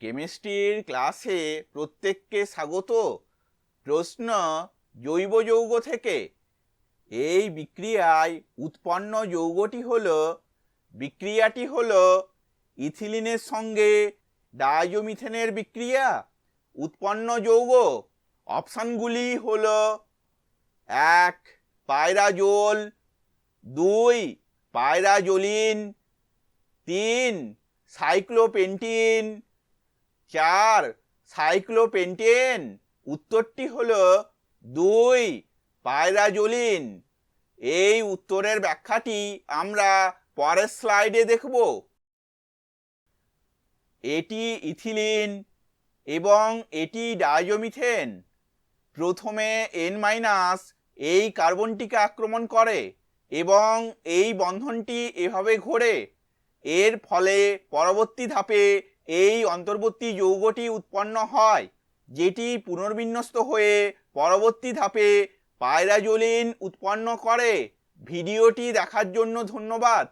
কেমিস্ট্রির ক্লাসে প্রত্যেককে স্বাগত। প্রশ্ন জৈব যৌগ থেকে। এই বিক্রিয়ায় উৎপন্ন যৌগটি হল, বিক্রিয়াটি হল ইথিলিনের সঙ্গে ডাইজোমিথেনের বিক্রিয়া। উৎপন্ন যৌগ অপশানগুলি হল এক পায়রাজোল দুই পায়রাজোলিন তিন, সাইক্লোপেন্টিন চার, সাইক্লোপেন্টেন। উত্তরটি হল দুই পায়রাজোলিন এই উত্তরের ব্যাখ্যাটি আমরা পরের স্লাইডে দেখব। এটি ইথিলিন এবং এটি ডাইজোমিথেন। প্রথমে এন মাইনাস এই কার্বনটিকে আক্রমণ করে এবং এই বন্ধনটি এভাবে ঘোরে। এর ফলে পরবর্তী ধাপে এই অন্তর্বর্তী যৌগটি উৎপন্ন হয়, যেটি পুনর্বিন্যস্ত হয়ে পরবর্তী ধাপে পায়রাজোলিন উৎপন্ন করে। ভিডিওটি দেখার জন্য ধন্যবাদ।